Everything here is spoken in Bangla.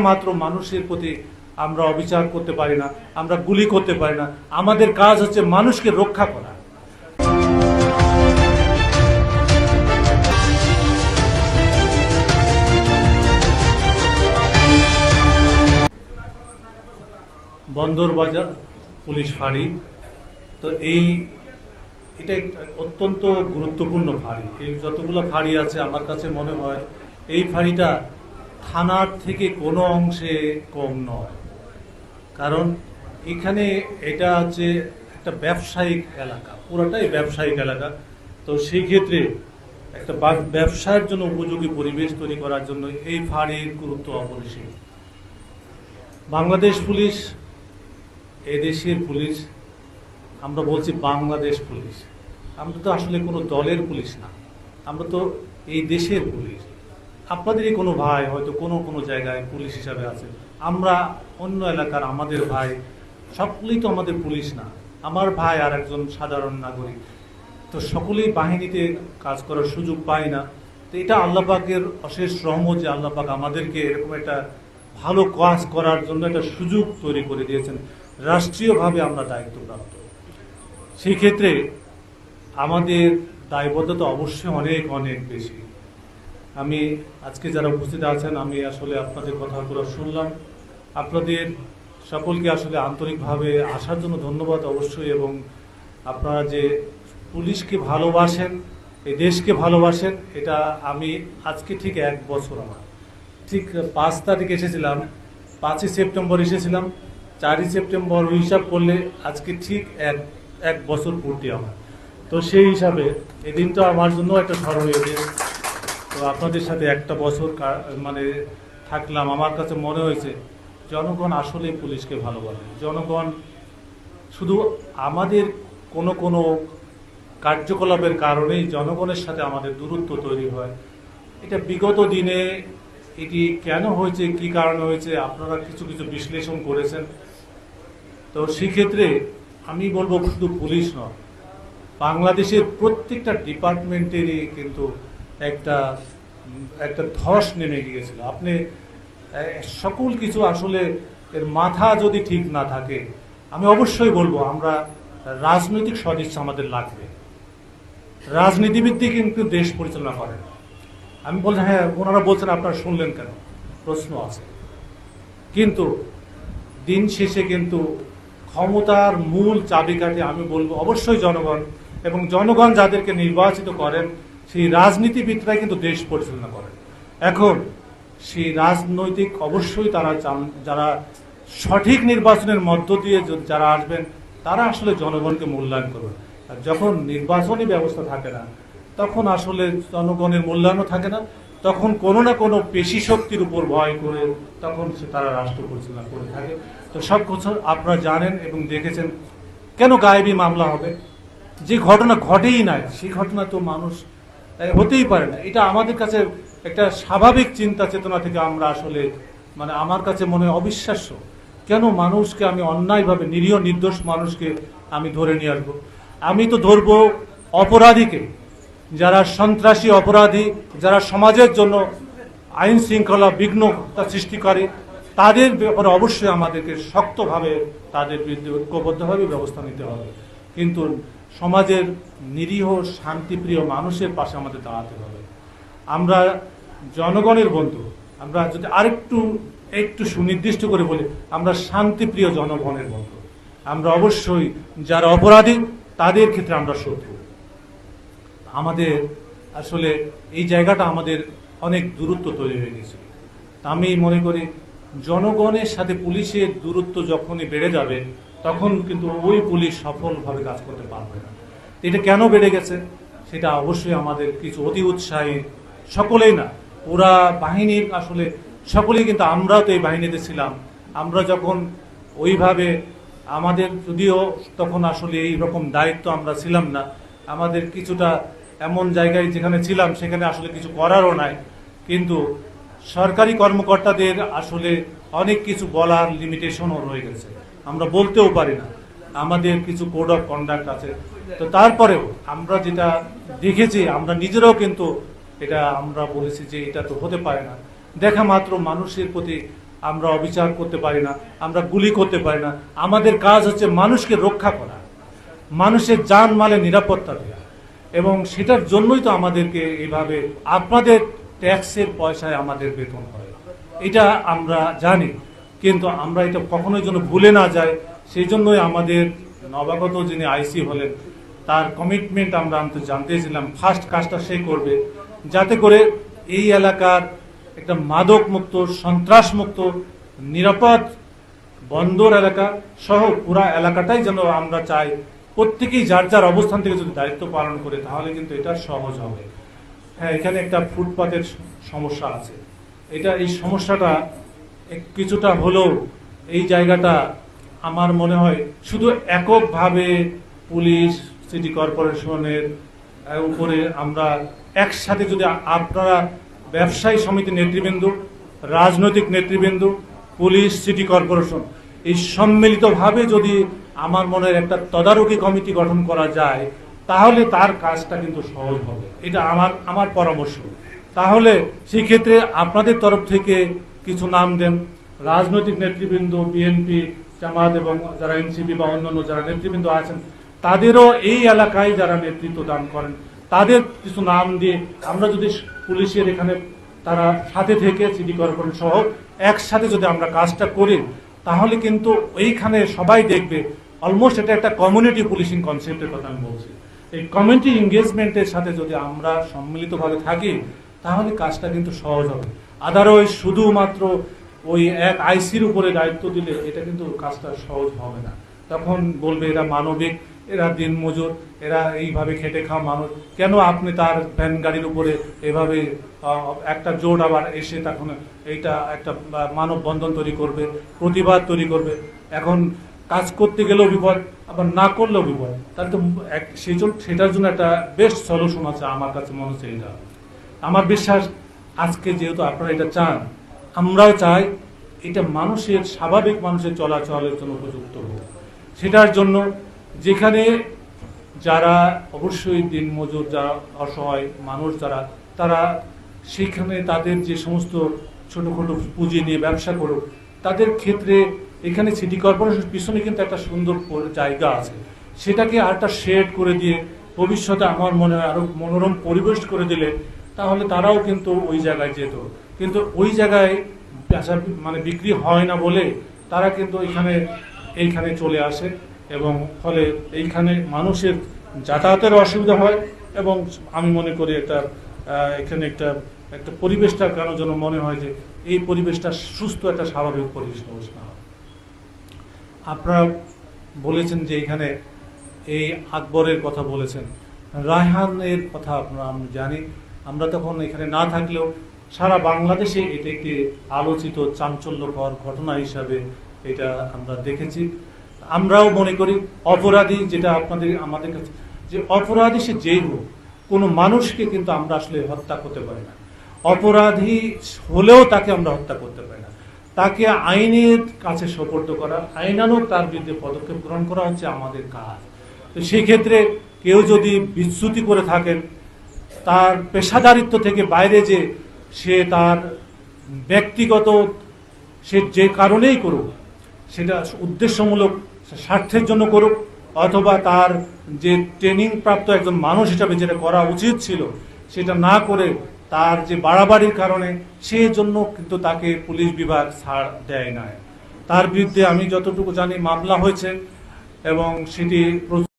মাত্র মানুষের প্রতি আমরা অবিচার করতে পারি না, আমরা গুলি করতে পারি না। আমাদের কাজ হচ্ছে মানুষকে রক্ষা করা। বন্দর বাজার, পুলিশ ফাঁড়ি। তো এই, এটা অত্যন্ত গুরুত্বপূর্ণ ফাঁড়ি। এই যতগুলো ফাঁড়ি আছে, আমার কাছে মনে হয়, এই ফাঁড়িটা থানার থেকে কোনো অংশে কম নয়। কারণ এখানে এটা হচ্ছে একটা ব্যবসায়িক এলাকা, পুরোটাই ব্যবসায়িক এলাকা। তো সেই ক্ষেত্রে একটা বা- ব্যবসায়ের জন্য উপযোগী পরিবেশ তৈরি করার জন্য এই ফাঁড়ির গুরুত্ব অপরিসীম। বাংলাদেশ পুলিশ, এদেশের পুলিশ, আমরা বলছি বাংলাদেশ পুলিশ। আমরা তো আসলে কোনো দলের পুলিশ না, আমরা তো এই দেশের পুলিশ। আপনাদেরই কোনো ভাই হয়তো কোনো কোনো জায়গায় পুলিশ হিসাবে আছে। আমরা অন্য এলাকার আমাদের ভাই, সকলেই তো আমাদের পুলিশ না। আমার ভাই আর একজন সাধারণ নাগরিক। তো সকলেই বাহিনীতে কাজ করার সুযোগ পায় না। তো এটা আল্লাপাকের অশেষ রহমত যে আল্লাপাক আমাদেরকে এরকম একটা ভালো কাজ করার জন্য একটা সুযোগ তৈরি করে দিয়েছেন। রাষ্ট্রীয়ভাবে আমরা দায়িত্বপ্রাপ্ত। সেই ক্ষেত্রে আমাদের দায়বদ্ধতা অবশ্যই অনেক অনেক বেশি। আমি আজকে যারা উপস্থিত আছেন, আমি আসলে আপনাদের কথাগুলো শুনলাম। আপনাদের সকলকে আসলে আন্তরিকভাবে আসার জন্য ধন্যবাদ অবশ্যই এবং আপনারা যে পুলিশকে ভালোবাসেন, এই দেশকে ভালোবাসেন, এটা আমি আজকে ঠিক এক বছর আমার। ঠিক পাঁচ তারিখ এসেছিলাম, পাঁচই সেপ্টেম্বর এসেছিলাম, চারই সেপ্টেম্বর হিসাব করলে আজকে ঠিক এক এক বছর পূর্তি আমার। তো সেই হিসাবে এই দিনটা আমার জন্য একটা স্মরণীয় দিন। আপনাদের সাথে একটা বছর মানে থাকলাম। আমার কাছে মনে হয়েছে, জনগণ আসলে পুলিশকে ভালো ভালোবাসে। জনগণ শুধু আমাদের কোনো কোনো কার্যকলাপের কারণেই জনগণের সাথে আমাদের দূরত্ব তৈরি হয়। এটা বিগত দিনে এটি কেন হয়েছে, কি কারণে হয়েছে, আপনারা কিছু কিছু বিশ্লেষণ করেছেন। তো সেক্ষেত্রে আমি বলব শুধু পুলিশ নয়, বাংলাদেশের প্রত্যেকটা ডিপার্টমেন্টেরই কিন্তু একটা একটা ধস নেমে গিয়েছিল। আপনি সকল কিছু আসলে এর মাথা যদি ঠিক না থাকে, আমি অবশ্যই বলব, আমরা রাজনৈতিক সদিচ্ছা আমাদের লাগবে। রাজনীতিবিদই কিন্তু দেশ পরিচালনা করেন আমি বলছি হ্যাঁ ওনারা বলছেন, আপনারা শুনলেন কেন? প্রশ্ন আছে। কিন্তু দিন শেষে কিন্তু ক্ষমতার মূল চাবিকাঠি আমি বলব, অবশ্যই জনগণ এবং জনগণ যাদেরকে নির্বাচিত করেন সেই রাজনীতিবিদরাই কিন্তু দেশ পরিচালনা করেন। এখন সেই রাজনৈতিক অবশ্যই তারা যারা সঠিক নির্বাচনের মধ্য দিয়ে যারা আসবেন, তারা আসলে জনগণকে মূল্যায়ন করবে আর যখন নির্বাচনী ব্যবস্থা থাকে না, তখন আসলে জনগণের মূল্যায়নও থাকে না। তখন কোনো না কোনো পেশি শক্তির উপর ভয় করে তখন সে তারা রাষ্ট্র পরিচালনা করে থাকে। তো সব কিছু আপনারা জানেন এবং দেখেছেন। কেন গায়েবী মামলা হবে? যে ঘটনা ঘটেই নাই, সেই ঘটনা তো মানুষ হতেই পারে না। এটা আমাদের কাছে একটা স্বাভাবিক চিন্তা চেতনা থেকে আমরা আসলে মানে আমার কাছে মনে হয় অবিশ্বাস্য। কেন মানুষকে আমি অন্যায়ভাবে, নিরীহ, নির্দোষ মানুষকে আমি ধরে নিয়ে আসব? আমি তো ধরবো অপরাধীকে। যারা সন্ত্রাসী অপরাধী, যারা সমাজের জন্য আইন শৃঙ্খলা বিঘ্নতা সৃষ্টি করে, তাদের ব্যাপারে অবশ্যই আমাদেরকে শক্তভাবে তাদের বিরুদ্ধে ঐক্যবদ্ধভাবে ব্যবস্থা নিতে হবে। কিন্তু সমাজের নিরীহ, শান্তিপ্রিয় মানুষের পাশে আমাদের দাঁড়াতে হবে। আমরা জনগণের বন্ধু, আমরা যদি আরেকটু, একটু সুনির্দিষ্ট করে বলি, আমরা শান্তিপ্রিয় জনগণের বন্ধু। আমরা অবশ্যই যারা অপরাধী, তাদের ক্ষেত্রে আমরা শত্রু। আমাদের আসলে এই জায়গাটা আমাদের অনেক দূরত্ব তৈরি হয়ে গেছে। তা আমি মনে করি, জনগণের সাথে পুলিশের দূরত্ব যখনই বেড়ে যাবে তখন কিন্তু ওই পুলিশ সফলভাবে কাজ করতে পারবে না। এটা কেন বেড়ে গেছে? সেটা অবশ্যই আমাদের কিছু অতি উৎসাহী সকলেই না ওরা বাহিনীর আসলে সকলেই কিন্তু আমরাও তো এই বাহিনীতে ছিলাম। আমরা যখন ওইভাবে আমাদের যদিও তখন আসলে এই রকম দায়িত্ব আমরা ছিলাম না, আমাদের কিছুটা এমন জায়গায় যেখানে ছিলাম সেখানে আসলে কিছু করারও নাই। কিন্তু সরকারি কর্মকর্তাদের আসলে অনেক কিছু বলার লিমিটেশনও রয়ে গেছে। আমরা বলতেও পারি না। আমাদের কিছু কোড অফ কন্ডাক্ট আছে। তো তারপরেও আমরা যেটা দেখেছি, আমরা নিজেরাও কিন্তু এটা আমরা বলেছি যে এটা তো হতে পারে না। দেখা মাত্র মানুষের প্রতি আমরা অবিচার করতে পারি না, আমরা গুলি করতে পারি না। আমাদের কাজ হচ্ছে মানুষকে রক্ষা করা, মানুষের যান মালে নিরাপত্তা দেওয়া এবং সেটার জন্যই তো আমাদেরকে এইভাবে আপনাদের ট্যাক্সের পয়সায় আমাদের বেতন হয়। এটা আমরা জানি। কিন্তু আমরা এটা কখনোই যেন ভুলে না যাই, সেই জন্যই আমাদের নবাগত যিনি আইসি হলেন, তার কমিটমেন্ট আমরা আনতে জানতেছিলাম ফার্স্ট কাজটা সে করবে। যাতে করে এই এলাকার একটা মাদক মুক্ত সন্ত্রাস মুক্ত নিরাপদ বন্দর এলাকা সহ পুরা এলাকাটাই যেন আমরা চাই, প্রত্যেকেই যার যার অবস্থান থেকে যদি দায়িত্ব পালন করে, তাহলে কিন্তু এটা সহজ হবে। হ্যাঁ এখানে একটা ফুটপাতের সমস্যা আছে। এটা এই সমস্যাটা কিছুটা হলেও এই জায়গাটা আমার মনে হয় শুধু এককভাবে পুলিশ, সিটি কর্পোরেশনের উপরে আমরা একসাথে যদি আপনারা ব্যবসায়ী সমিতি নেতৃবৃন্দ, রাজনৈতিক নেতৃবৃন্দ, পুলিশ, সিটি কর্পোরেশন, এই সম্মিলিতভাবে যদি আমার মনে একটা তদারকি কমিটি গঠন করা যায়, তাহলে তার কাজটা কিন্তু সহজ হবে। এটা আমার আমার পরামর্শ। তাহলে সেই ক্ষেত্রে আপনাদের তরফ থেকে কিছু নাম দেন। রাজনৈতিক নেতৃবৃন্দ বিএনপি জামাত এবং যারা এনসিপি বা অন্যান্য যারা নেতৃবৃন্দ আছেন, তাদেরও এই এলাকায় যারা নেতৃত্ব দান করেন, তাদের কিছু নাম দিয়ে আমরা যদি পুলিশের এখানে তারা সাথে থেকে সিটি কর্পোরেশন সহ একসাথে যদি আমরা কাজটা করি, তাহলে কিন্তু ওইখানে সবাই দেখবে অলমোস্ট এটা একটা কমিউনিটি পুলিশিং কনসেপ্টের কথা আমি বলছি। এই কমিউনিটি এঙ্গেজমেন্টের সাথে যদি আমরা সম্মিলিতভাবে থাকি, তাহলে কাজটা কিন্তু সহজ হবে। আদারওয়াইজ শুধুমাত্র ওই এক আইসির উপরে দায়িত্ব দিলে এটা কিন্তু কাজটা সহজ হবে না। তখন বলবে এরা মানবিক, এরা দিনমজুর এরা এইভাবে খেটে খাওয়া মানুষ। কেন আপনি তার ভ্যান গাড়ির উপরে এভাবে একটা জোট আবার এসে তখন এইটা একটা মানববন্ধন তৈরি করবে, প্রতিবাদ তৈরি করবে। এখন কাজ করতে গেলেও বিপদ, আবার না করলেও বিপদ। তাহলে তো সেই জন্য, সেটার জন্য একটা বেস্ট সলিউশন আছে আমার কাছে মনে হচ্ছে এটা আমার বিশ্বাস আজকে যেহেতু আপনারা এটা চান, আমরাও চাই এটা মানুষের, স্বাভাবিক মানুষের চলাচলের জন্য উপযুক্ত হোক। সেটার জন্য যেখানে যারা অবশ্যই দিনমজুর, যারা অসহায় মানুষ যারা, তারা সেখানে তাদের যে সমস্ত ছোটখাটো পুঁজি নিয়ে ব্যবসা করুক, তাদের ক্ষেত্রে এখানে সিটি কর্পোরেশন পিছনে কিন্তু একটা সুন্দর জায়গা আছে। সেটাকে আরেকটা শেড করে দিয়ে ভবিষ্যতে আমার মনে হয় আরও মনোরম পরিবেশ করে দিলে তাহলে তারাও কিন্তু ওই জায়গায় যেত। কিন্তু ওই জায়গায় বেচা মানে বিক্রি হয় না বলে তারা কিন্তু এখানে, এইখানে চলে আসে এবং ফলে এইখানে মানুষের যাতায়াতের অসুবিধা হয় এবং আমি মনে করি একটা এখানে একটা একটা পরিবেশটা কেন যেন মনে হয় যে এই পরিবেশটা সুস্থ একটা স্বাভাবিক পরিবেশ ব্যবস্থা হয়। আপনারা বলেছেন যে এখানে এই আকবরের কথা বলেছেন। রায়হানের কথা আপনারা আমি জানি। আমরা তখন এখানে না থাকলেও সারা বাংলাদেশে এটা একটি আলোচিত চাঞ্চল্যকর ঘটনা হিসাবে এটা আমরা দেখেছি। আমরাও মনে করি অপরাধী যেটা আপনাদের, আমাদের কাছে, যে অপরাধী সে যেই হোক, কোনো মানুষকে কিন্তু আমরা আসলে হত্যা করতে পারি না। অপরাধী হলেও তাকে আমরা হত্যা করতে পারি না। তাকে আইনের কাছে সোপর্দ করা আইনানুক তার বিরুদ্ধে পদক্ষেপ গ্রহণ করা হচ্ছে আমাদের কাজ। তো সেক্ষেত্রে কেউ যদি বিচ্যুতি করে থাকেন তার পেশাদারিত্ব থেকে বাইরে যে সে তার ব্যক্তিগত সে যে কারণেই করুক, সেটা উদ্দেশ্যমূলক স্বার্থের জন্য করুক, অথবা তার যে ট্রেনিং প্রাপ্ত একজন মানুষ হিসাবে যেটা করা উচিত ছিল, সেটা না করে তার যে বাড়াবাড়ির কারণে সে জন্য কিন্তু তাকে পুলিশ বিভাগ ছাড় দেয় না তার বিরুদ্ধে আমি যতটুকু জানি মামলা হয়েছে এবং সেটি